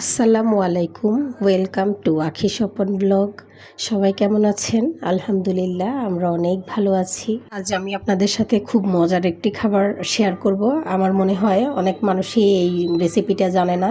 আসসালামু আলাইকুম welcome to আখি স্বপন ব্লগ। সবাই কেমন আছেন? আলহামদুলিল্লাহ, আমরা অনেক ভালো আছি। আজ আমি আপনাদের সাথে খুব মজার একটি খাবার শেয়ার করব। আমার মনে হয় অনেক মানুষই এই রেসিপিটা জানে না।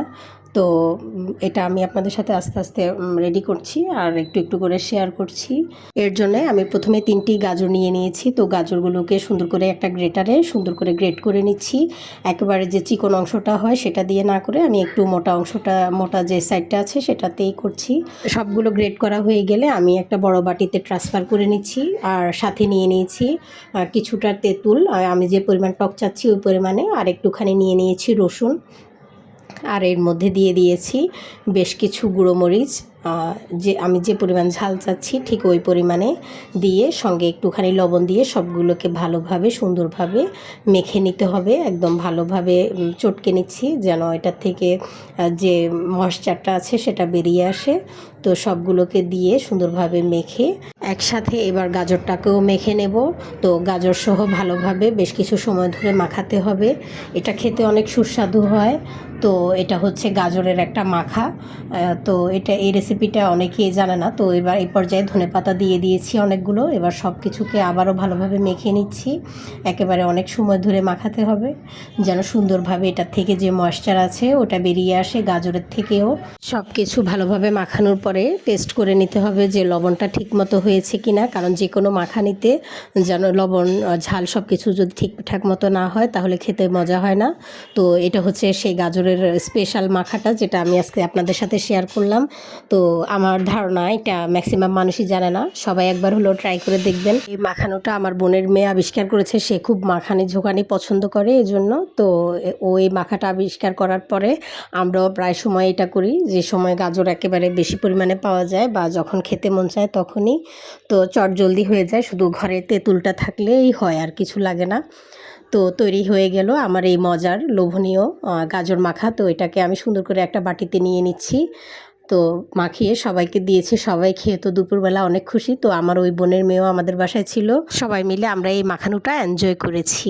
তো এটা আমি আপনাদের সাথে আস্তে আস্তে রেডি করছি আর একটু একটু করে শেয়ার করছি। এর জন্য আমি প্রথমে তিনটি গাজর নিয়ে নিয়েছি। তো, গাজরগুলোকে সুন্দর করে একটা গ্রেটারে সুন্দর করে গ্রেট করে নিচ্ছি। একেবারে যে চিকন অংশটা হয় সেটা দিয়ে না করে আমি একটু মোটা অংশটা, মোটা যে সাইডটা আছে সেটাতেই করছি। সবগুলো গ্রেট করা হয়ে গেলে আমি একটা বড় বাটিতে ট্রান্সফার করে নিচ্ছি আর সাথে নিয়ে নিয়েছি কিছুটা তেঁতুল। আমি যে পরিমাণ টক চাচ্ছি ওই পরিমাণে আর একটুখানি নিয়ে নিয়েছি রসুন। আর এর মধ্যে দিয়ে দিয়েছি বেশ কিছু গুঁড়ো মরিচ। যে আমি যে পরিমাণ ঝাল চাচ্ছি ঠিক ওই পরিমাণে দিয়ে সঙ্গে একটুখানি লবণ দিয়ে সবগুলোকে ভালোভাবে, সুন্দরভাবে মেখে নিতে হবে। একদম ভালোভাবে চটকে নিচ্ছি যেন এটার থেকে যে ময়শ্চারটা আছে সেটা বেরিয়ে আসে। তো সবগুলোকে দিয়ে সুন্দরভাবে মেখে একসাথে এবার গাজরটাকেও মেখে নেব। তো গাজর সহ ভালোভাবে বেশ কিছু সময় ধরে মাখাতে হবে। এটা খেতে অনেক সুস্বাদু হয়। তো এটা হচ্ছে গাজরের একটা মাখা। তো এটা এই রেসিপিটা অনেকেই জানে না। তো এবার এই পর্যায়ে ধনেপাতা দিয়ে দিয়েছি অনেকগুলো। এবার সব কিছুকে আবারও ভালোভাবে মেখে নিচ্ছি। একেবারে অনেক সময় ধরে মাখাতে হবে। যেন সুন্দরভাবে এটার থেকে যে ময়েশ্চার আছে, ওটা বেরিয়ে আসে গাজরের থেকেও। সব কিছু ভালোভাবে মাখানোর পরে টেস্ট করে নিতে হবে যে লবণটা ঠিক মতো হয়েছে কিনা। কারণ যে কোনো মাখানিতে যেন লবণ, ঝাল সব কিছু যদি ঠিকঠাক মতো না হয়, তাহলে খেতে মজা হয় না। তো এটা হচ্ছে সেই গাজরের স্পেশাল মাখাটা, যেটা আমি আজকে আপনাদের সাথে শেয়ার করলাম। তো আমার ধারণা এটা ম্যাক্সিমাম মানুষই জানে না। সবাই একবার হলেও ট্রাই করে দেখবেন। এই মাখানোটা আমার বোনের মেয়ে আবিষ্কার করেছে। সে খুব মাখানি ঝোকানি পছন্দ করে এজন্য। তো ও এই মাখাটা আবিষ্কার করার পরে আমরাও প্রায় সময় এটা করি। যে সময় গাজর একেবারে বেশি পরিমাণে পাওয়া যায় বা যখন খেতে মন চায় তখনই। তো চট জলদি হয়ে যায়। শুধু ঘরে তেঁতুলটা থাকলেই হয়, আর কিছু লাগে না। তো তৈরি হয়ে গেল আমার এই মজার, লোভনীয় গাজর মাখা। তো এটাকে আমি সুন্দর করে একটা বাটিতে নিয়ে নিচ্ছি। তো মাখিয়ে সবাইকে দিয়েছে। সবাই খেয়ে তো দুপুরবেলা অনেক খুশি। তো আমার ওই বোনের মেয়েও আমাদের বাসায় ছিল। সবাই মিলে আমরা এই মাখানোটা এনজয় করেছি।